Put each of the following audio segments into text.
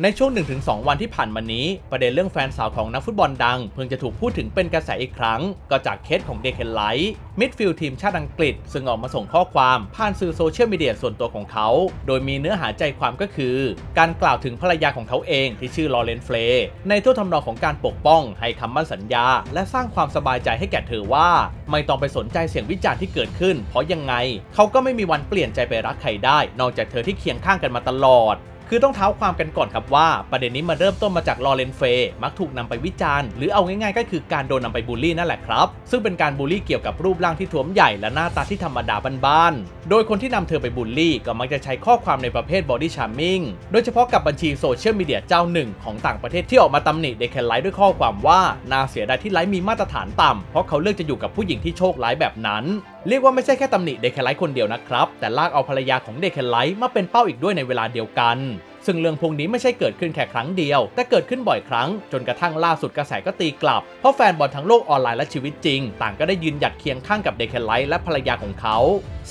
ในช่วง 1-2 วันที่ผ่านมานี้ ประเด็นเรื่องแฟนสาวของนักฟุตบอลดัง เพิ่งจะถูกพูดถึงเป็นกระแสอีกครั้ง ก็จากเคสของเดคเคนไลท์มิดฟิลด์ทีมชาติอังกฤษ ซึ่งออกมาส่งข้อความผ่านสื่อโซเชียลมีเดียส่วนตัวของเขา โดยมีเนื้อหาใจความก็คือ การกล่าวถึงภรรยาของเขาเองที่ชื่อลอเรนเฟลในทั่วทำนองของการปกป้อง ให้คำมั่นสัญญา และสร้างความสบายใจให้แก่เธอว่า ไม่ต้องไปสนใจเสียงวิจารณ์ที่เกิดขึ้น เพราะยังไง เขาก็ไม่มีวันเปลี่ยนใจไปรักใครได้ นอกจากเธอที่เคียงข้างกันมาตลอด คือต้องเท้าความกันก่อนครับว่า ประเด็นนี้มาเริ่มต้นมาจากลอเรนเฟย์มักถูกนำไปวิจารณ์ หรือเอาง่ายๆ ก็คือการโดนนำไปบูลลี่นั่นแหละครับ ซึ่งเป็นการบูลลี่เกี่ยวกับรูปร่างที่ท้วมใหญ่และหน้าตาที่ธรรมดาบ้านๆ โดยคนที่นำเธอไปบูลลี่ก็มักจะใช้ข้อความในประเภทบอดี้ชาร์มิงโดยเฉพาะกับบัญชีโซเชียลมีเดียเจ้าหนึ่งของต่างประเทศที่ออกมาตำหนิเดคแคนไลท์ด้วยข้อความว่าน่าเสียดายที่ไลท์มีมาตรฐานต่ำเพราะเขาเลือกจะอยู่กับผู้หญิงที่โชคร้ายแบบนั้น เรียกว่าไม่ใช่แค่ตำหนิเดคแคนไลท์คนเดียวนะครับ แต่ลากเอาภรรยาของเดคแคนไลท์มาเป็นเป้าอีกด้วยในเวลาเดียวกัน ซึ่งเรื่องพวกนี้ไม่ใช่เกิดขึ้นแค่ครั้งเดียว แต่เกิดขึ้นบ่อยครั้ง จนกระทั่งล่าสุดกระแสก็ตีกลับ เพราะแฟนบอลทั้งโลกออนไลน์และชีวิตจริง ต่างก็ได้ยืนหยัดเคียงข้างกับเดคแคนไลท์และภรรยาของเขา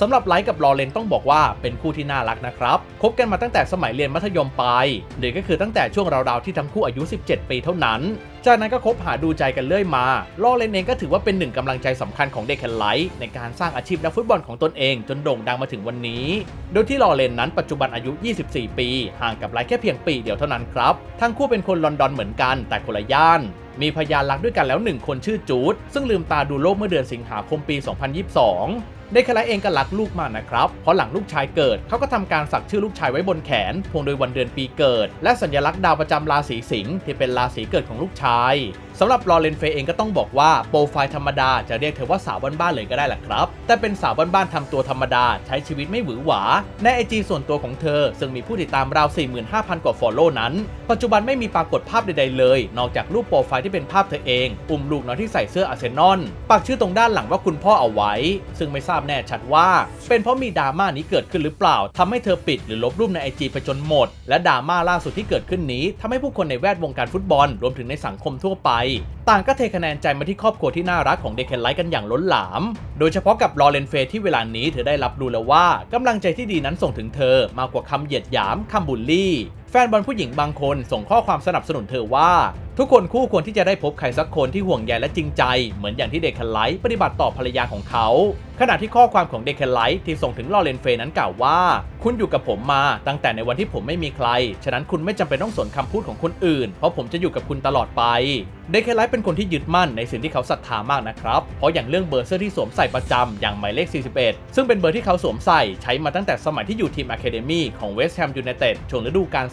สำหรับไลท์กับลอเรนต้องบอกว่าเป็นคู่ที่น่ารักนะครับคบกันมาตั้งแต่สมัยเรียนมัธยมปลายหรือก็คือตั้งแต่ช่วงราวๆที่ทั้งคู่อายุ 17 ปีเท่านั้น จากนั้นก็คบหาดูใจกันเรื่อยมา ลอเรนเองก็ถือว่าเป็นหนึ่งกำลังใจสำคัญของเดคแคนไลท์ในการสร้างอาชีพนักฟุตบอลของตนเองจนโด่งดังมาถึงวันนี้ โดยที่ลอเรนนั้นปัจจุบันอายุ 24 ปี ห่างกับไลท์แค่เพียงปีเดียวเท่านั้นครับ ทั้งคู่เป็นคนลอนดอนเหมือนกันแต่คนละย่านมีพยานรักด้วยกันแล้วหนึ่งคนชื่อจูดซึ่งลืมตาดูโลกเมื่อเดือนสิงหาคมปี 2022เดคแคลาเองก็รักลูกมากนะครับ เพราะหลังลูกชายเกิด เขาก็ทำการสักชื่อลูกชายไว้บนแขนพวงโดยวันเดือนปีเกิด และสัญลักษณ์ดาวประจำราศีสิงห์ที่เป็นราศีเกิดของลูกชายสำหรับลอเรนเฟย์เองก็ต้องบอกว่าโปรไฟล์ธรรมดาจะเรียกเธอว่าสาวบ้านๆเลยก็ได้แหละครับ แต่เป็นสาวบ้านๆทำตัวธรรมดาใช้ชีวิตไม่หวือหวา ในไอจีส่วนตัวของเธอ ซึ่งมีผู้ติดตามราว 45,000 กว่าฟอลโล่นั้น ปัจจุบันไม่มีปรากฏภาพใดๆเลย นอกจากรูปโปรไฟล์ที่เป็นภาพเธอเอง อุ้มลูกน้อยที่ใส่เสื้ออาร์เซนอลปักชื่อตรงด้านหลังว่าคุณพ่อเอาไว้ ซึ่งไม่ทราบแน่ชัดว่า เป็นเพราะมีดราม่านี้เกิดขึ้นหรือเปล่าทำให้เธอปิดหรือลบรูปในไอจีไปจนหมด และดราม่าล่าสุดที่เกิดขึ้นนี้ทำให้ผู้คนในแวดวงการฟุตบอลรวมถึงในสังคมทั่วไป ต่างก็เทคะแนนใจมาที่ครอบครัวที่น่ารักของเดคเคนไลท์กันอย่างล้นหลาม โดยเฉพาะกับลอเรนเฟย์ที่เวลานี้เธอได้รับรู้แล้วว่ากำลังใจที่ดีนั้นส่งถึงเธอมากกว่าคำเหยียดหยามคำบูลลี่ แฟนบอลผู้หญิงบางคนส่งข้อความสนับสนุนเธอว่า ทุกคนคู่ควรที่จะได้พบใครสักคนที่ห่วงใยและจริงใจ เหมือนอย่างที่เดคเคนไลท์ปฏิบัติต่อภรรยาของเขา ขณะที่ข้อความของเดคเคนไลท์ที่ส่งถึงลอเรนเฟย์นั้นกล่าวว่า คุณอยู่กับผมมาตั้งแต่ในวันที่ผมไม่มีใคร ฉะนั้นคุณไม่จำเป็นต้องสนคำพูดของคนอื่น เพราะผมจะอยู่กับคุณตลอดไป เดคเคนไลท์เป็นคนที่ยึดมั่นในสิ่งที่เขาศรัทธามากนะครับ เพราะอย่างเรื่องเบอร์เสื้อที่สวมใส่ประจำอย่างหมายเลข 41 ซึ่งเป็นเบอร์ที่เขาสวมใส่ใช้มาตั้งแต่สมัยที่อยู่ทีมอะคาเดมี่ของเวสต์แฮมยูไนเต็ดช่วงฤดูกาล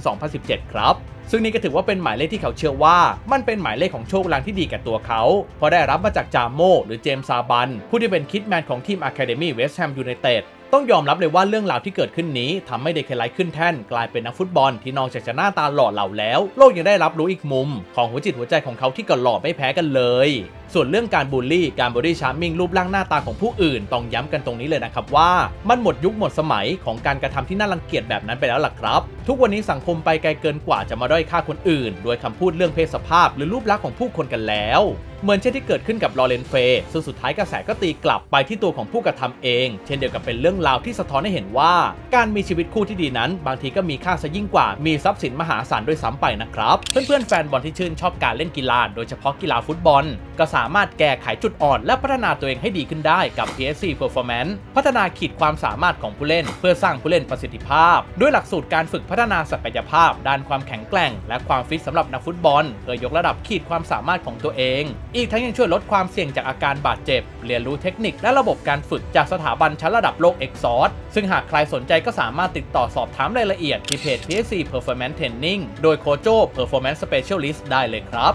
2016-2017 ครับซึ่งนี่ก็ถือว่าเป็นหมายเลขที่เขาเชื่อว่า มันเป็นหมายเลขของโชคลางที่ดีแก่ตัวเขา เพราะได้รับมาจากจามโมหรือเจมส์ซาบัน ผู้ที่เป็นคิดแมนของทีมอะคาเดมี่เวสต์แฮมยูไนเต็ด ต้องยอมรับเลยว่าเรื่องราวที่เกิดขึ้นนี้ทำให้เดคเคไลท์ขึ้นแท่นกลายเป็นนักฟุตบอลที่นอกจากจะหน้าตาหล่อเหลาแล้ว โลกยังได้รับรู้อีกมุม ของหัวจิตหัวใจของเขาที่ก็หล่อไม่แพ้กันเลย ส่วนเรื่องการบูลลี่การบอดี้ชาร์มิงรูปร่างหน้าตาของผู้อื่น ต้องย้ำกันตรงนี้เลยนะครับว่า มันหมดยุคหมดสมัยของการกระทำที่น่ารังเกียจแบบนั้นไปแล้วล่ะครับ ทุกวันนี้สังคมไปไกลเกินกว่าจะมาด้อยค่าคนอื่น โดยคำพูดเรื่องเพศสภาพ หรือรูปลักษณ์ของผู้คนกันแล้ว เหมือนเช่นที่เกิดขึ้นกับลอเรนเฟย์ซึ่งสุดท้ายกระแสก็ตีกลับไปที่ตัวของผู้กระทำเอง เช่นเดียวกับเป็นเรื่องราวที่สะท้อนให้เห็นว่า การมีชีวิตคู่ที่ดีนั้น บางทีก็มีค่าซะยิ่งกว่ามีทรัพย์สินมหาศาลด้วยซ้ำไปนะครับ เพื่อนๆแฟนบอลที่ชื่นชอบการเล่นกีฬาโดยเฉพาะกีฬาฟุตบอล ก็สามารถแก้ไขจุดอ่อน และพัฒนาตัวเองให้ดีขึ้นได้กับ PSC Performance พัฒนาขีดความสามารถของผู้เล่น เพื่อสร้างผู้เล่นประสิทธิภาพ ด้วยหลักสูตรการฝึกพัฒนาศักยภาพ ด้านความแข็งแกร่ง และความฟิตสำหรับนักฟุตบอลเพื่อยกระดับขีดความสามารถของตัวเองอีกทั้งยังช่วยลดความเสี่ยงจากอาการบาดเจ็บ เรียนรู้เทคนิคและระบบการฝึกจากสถาบันชั้นระดับโลก e x o r ซึ่งหากใครสนใจก็สามารถติดต่อสอบถามรายละเอียดที่เพจ PSC Performance Training โดยโคโจ Performance Specialist ได้เลยครับ